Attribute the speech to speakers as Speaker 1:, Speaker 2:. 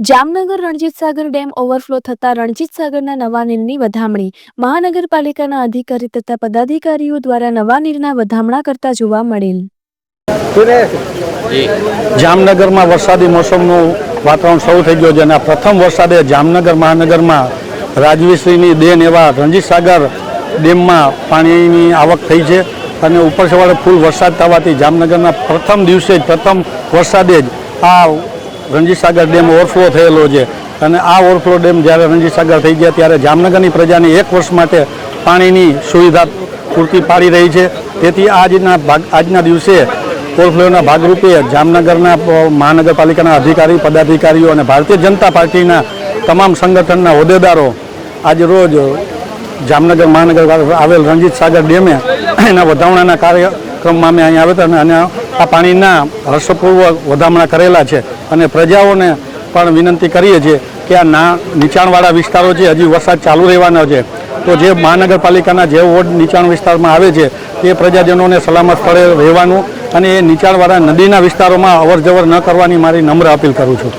Speaker 1: Jamnagar Ranjitsagar dam overflow થતા રણજીતસાગરના નવા નીરની વધામણી. મહાનગરપાલિકાના અધિકારી તથા પદાધિકારીઓ દ્વારા નવા નીરના વધામણા કરતા જોવા મળેલ.
Speaker 2: જામનગરમાં વરસાદી મોસમનું વાતાવરણ શરૂ થઈ ગયું છે અને પ્રથમ વરસાદે જામનગર મહાનગરમાં રાજવીશ્રીની દેન એવા રણજીત સાગર ડેમમાં પાણીની આવક થઈ છે અને ઉપર સવારે ફૂલ વરસાદ થવાથી જામનગરના પ્રથમ દિવસે જ પ્રથમ વરસાદે જ આ રણજીત સાગર ડેમ ઓવરફ્લો થયેલો છે. અને આ ઓવરફ્લો ડેમ જ્યારે રણજીત સાગર થઈ ગયા ત્યારે જામનગરની પ્રજાને એક વર્ષ માટે પાણીની સુવિધા પૂરતી પાડી રહી છે. તેથી આજના ભાગ, આજના દિવસે ઓવરફ્લોના ભાગરૂપે જામનગરના મહાનગરપાલિકાના અધિકારી, પદાધિકારીઓ અને ભારતીય જનતા પાર્ટીના તમામ સંગઠનના હોદ્દેદારો આજે રોજ જામનગર, મહાનગર આવેલ રણજીત સાગર ડેમે એના વધામણાના કાર્યક્રમમાં અમે અહીંયા આવ્યા હતા અને આ પાણીના હર્ષપૂર્વક વધામણા કરેલા છે અને પ્રજાઓને પણ વિનંતી કરીએ છીએ કે આ ના નીચાણવાળા વિસ્તારો છે, હજી વરસાદ ચાલુ રહેવાનો છે. તો જે મહાનગરપાલિકાના જે વોર્ડ નીચાણ વિસ્તારમાં આવે છે, તે પ્રજાજનોને સલામત સ્થળે રહેવાનું અને એ નીચાણવાળા નદીના વિસ્તારોમાં અવરજવર ન કરવાની મારી નમ્ર અપીલ કરું છું.